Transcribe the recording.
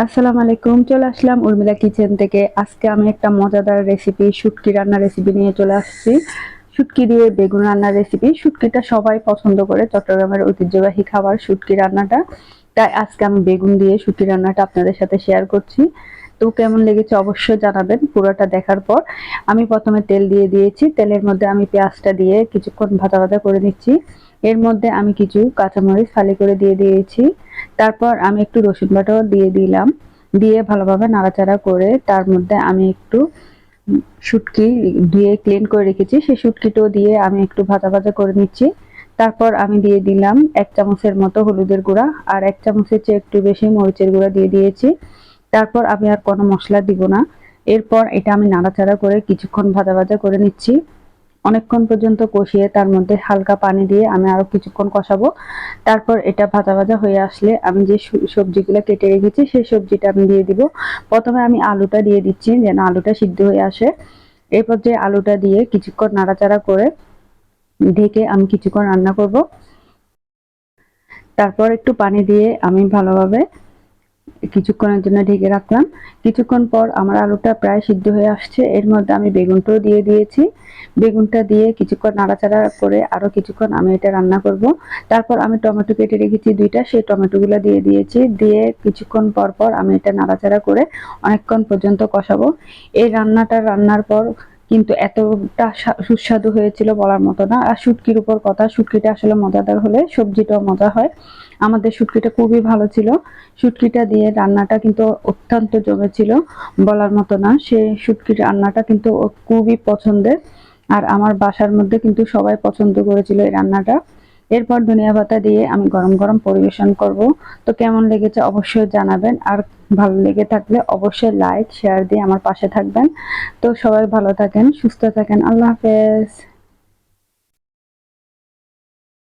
আসসালামু আলাইকুম, চলে আসলাম উর্মিলা কিচেন থেকে। আজকে আমি একটা মজাদার রেসিপি শুটকি রান্নার রেসিপি নিয়ে চলে আসছি। শুটকি দিয়ে বেগুন রান্নার রেসিপি শুটকিটা সবাই পছন্দ করে, চট্টগ্রামের ঐতিহ্যবাহী খাবার শুটকি রান্নাটা। তাই আজকে আমি বেগুন দিয়ে শুটকি রান্নাটা আপনাদের সাথে শেয়ার করছি। তো কেমন লেগেছে অবশ্যই জানাবেন, পুরোটা দেখার পর। আমি প্রথমে তেল দিয়ে দিয়েছি, তেলের মধ্যে আমি পেঁয়াজটা দিয়ে কিছুক্ষণ ভাজা ভাজা করে নিচ্ছি। এর মধ্যে আমি কিছু কাঁচামরিচ ফালি করে দিয়ে দিয়েছি। তারপর আমি একটু রসুন বাটাও দিয়ে দিলাম। দিয়ে ভালোভাবে নাড়াচাড়া করে তার মধ্যে আমি একটু শুটকি দিয়ে ক্লিন করে রেখেছি। সেই শুটকিটাও দিয়ে আমি একটু ভাজা ভাজা করে নিচ্ছি। তারপর আমি দিয়ে দিলাম এক চামচের মতো হলুদের গুঁড়া আর এক চামচের চেয়ে একটু বেশি মরিচের গুঁড়া দিয়ে দিয়েছি। তারপর আমি আর কোনো মশলা দিব না। এরপর এটা আমি নাড়াচাড়া করে কিছুক্ষণ ভাজা ভাজা করে নিচ্ছি। অনেকক্ষণ পর্যন্ত কষিয়ে তার মধ্যে হালকা পানি দিয়ে আমি আরও কিছুক্ষণ কষাবো। তারপর এটা ভাজা ভাজা হয়ে আসলে আমি যে সবজিগুলো কেটে রেখেছি, সেই সবজিটা আমি দিয়ে দিব। প্রথমে আমি আলুটা দিয়ে দিচ্ছি যেন আলুটা সিদ্ধ হয়ে আসে। এরপর যে আলুটা দিয়ে কিছুক্ষণ নাড়াচাড়া করে ঢেকে আমি কিছুক্ষণ রান্না করব। তারপর একটু পানি দিয়ে আমি ভালোভাবে কিছুক্ষণের জন্য ঢেকে রাখলাম। কিছুক্ষণ পর আমার আলুটা প্রায় সিদ্ধ হয়ে আসছে। এর মধ্যে আমি বেগুনটাও দিয়ে দিয়েছি। বেগুনটা দিয়ে কিছুক্ষণ নাড়াচাড়া করে আরও কিছুক্ষণ আমি এটা রান্না করব। তারপর আমি টমেটো কেটে রেখেছি দুইটা। সেই টমেটোগুলো দিয়ে দিয়েছি। দিয়ে কিছুক্ষণ পর পর আমি এটা নাড়াচাড়া করে অনেকক্ষণ পর্যন্ত কষাবো। এই রান্নাটা রান্নার পর কিন্তু এতটা সুস্বাদু হয়েছিল বলার মতো না। আর শুটকির উপর কথা, শুটকিটা আসলে মজাদার হলে সবজিটাও মজা হয়। আমাদের শুটকিটা খুবই ভালো ছিল। শুটকিটা দিয়ে রান্নাটা কিন্তু অত্যন্ত জমেছিল বলার মতো না। সে শুটকির রান্নাটা কিন্তু খুবই পছন্দের। আর আমার বাসার মধ্যে কিন্তু সবাই পছন্দ করেছিল এই রান্নাটা। এরপর ধনিয়া পাতা দিয়ে আমি গরম গরম পরিবেশন করব। তো কেমন লেগেছে অবশ্যই জানাবেন। আর ভালো লেগে থাকলে অবশ্যই লাইক শেয়ার দিয়ে আমার পাশে থাকবেন। তো সবাই ভালো থাকেন, সুস্থ থাকেন। আল্লাহ হাফেজ।